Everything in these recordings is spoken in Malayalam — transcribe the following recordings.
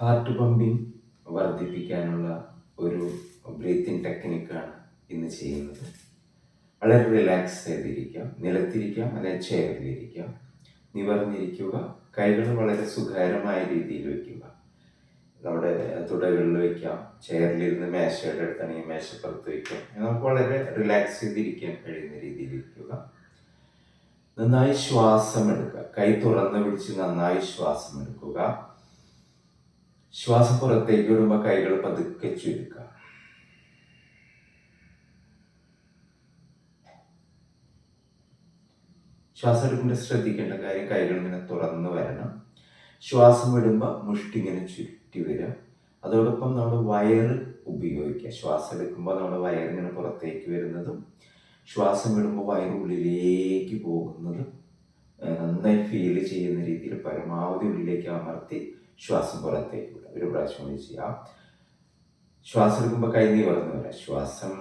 ഹാർട്ട് പമ്പിങ് വർദ്ധിപ്പിക്കാനുള്ള ഒരു ബ്രീത്തിങ് ടെക്നിക്കാണ് ഇന്ന് ചെയ്യുന്നത്. വളരെ റിലാക്സ് ചെയ്തിരിക്കാം. നിലത്തിരിക്കാം അല്ലെങ്കിൽ ചെയറിലിരിക്കാം നിവർന്നിരിക്കുക. കൈകൾ വളരെ സുഖകരമായ രീതിയിൽ വയ്ക്കുക നമ്മുടെ തുടകളിൽ വയ്ക്കാം ചെയറിലിരുന്ന് മേശയുടെ അടുത്താണെങ്കിൽ മേശപ്പുറത്ത് വയ്ക്കാം നമുക്ക് വളരെ റിലാക്സ് ചെയ്തിരിക്കാൻ കഴിയുന്ന രീതിയിൽ ഇരിക്കുക. നന്നായി ശ്വാസം എടുക്കുക. കൈ തുറന്നു പിടിച്ച് നന്നായി ശ്വാസം എടുക്കുക. ശ്വാസം പുറത്തേക്ക് വിടുമ്പോൾ കൈകൾ പതുക്കെ ചുരുക്കുക. ശ്വാസം എടുക്കുമ്പോൾ ശ്രദ്ധിക്കേണ്ട കാര്യം കൈകൾ ഇങ്ങനെ തുറന്നു വരണം. ശ്വാസം വിടുമ്പോൾ മുഷ്ടി ഇങ്ങനെ ചുരുട്ടി വരിക. അതോടൊപ്പം നമ്മുടെ വയറ് ഉപയോഗിക്കുക. ശ്വാസം എടുക്കുമ്പോൾ നമ്മുടെ വയറിങ്ങനെ പുറത്തേക്ക് വരുന്നതും ശ്വാസം വിടുമ്പോൾ വയറുള്ളിലേക്ക് പോകുന്നതും നന്നായി ഫീൽ ചെയ്യുന്ന രീതിയിൽ പരമാവധി ഉള്ളിലേക്ക് അമർത്തി ശ്വാസം പുറത്തേക്ക് വിടുക ഒരു പ്രാവശ്യം കൂടി ചെയ്യാം ശ്വാസം എടുക്കുമ്പോൾ കൈ നിവർന്ന് വരാം. ശ്വാസം.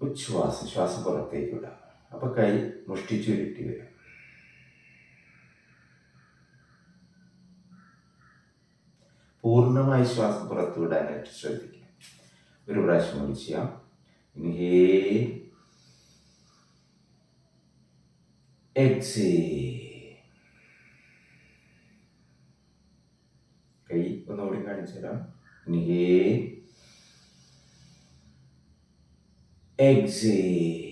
ഉച്ഛ്വാസം ശ്വാസം പുറത്തേക്ക് വിടാം അപ്പൊ കൈ മുഷ്ടി ചുരുട്ടി വരാം. പൂർണമായി ശ്വാസം പുറത്തു വിടാനായിട്ട് ശ്രദ്ധിക്കാം ഒരു പ്രാവശ്യം കൂടി ചെയ്യാം. ഇൻഹേ എക്സേൽ കൈ ഒന്നുകൂടി കാണിച്ചു തരാം. Exhale.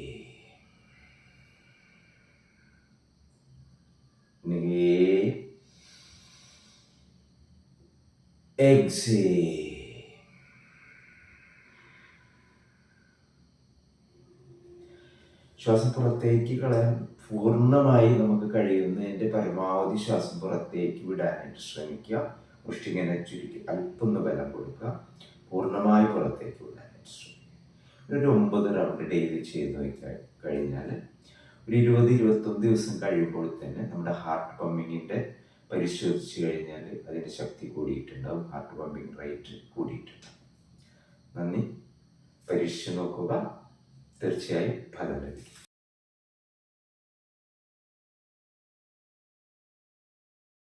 ശ്വാസം പുറത്തേക്ക് കളയാൻ പൂർണമായി നമുക്ക് കഴിയുന്നതിന്റെ പരമാവധി ശ്വാസം പുറത്തേക്ക് വിടാനായിട്ട് ശ്രമിക്കുക മുഷ്ടിങ്ങനെ ചുരുക്കി അല്പൊന്ന് ബലം കൊടുക്കുക. പൂർണമായി പുറത്തേക്ക് വിടാൻ ഒരു ഒമ്പത് റൗണ്ട് ഡെയിലി ചെയ്ത് വയ്ക്കാൻ കഴിഞ്ഞാൽ ഒരു ഇരുപത് ഇരുപത്തൊന്ന് ദിവസം കഴിയുമ്പോൾ തന്നെ നമ്മുടെ ഹാർട്ട് പമ്പിങ്ങിന്റെ പരിശോധിച്ച് കഴിഞ്ഞാൽ അതിന്റെ ശക്തി കൂടിയിട്ടുണ്ടാവും. ഹാർട്ട് പമ്പിങ് റേറ്റ് കൂടിയിട്ടുണ്ടാവും. നന്ദി. പരീക്ഷിച്ച് നോക്കുക. തീർച്ചയായും ഫലം ലഭിക്കും.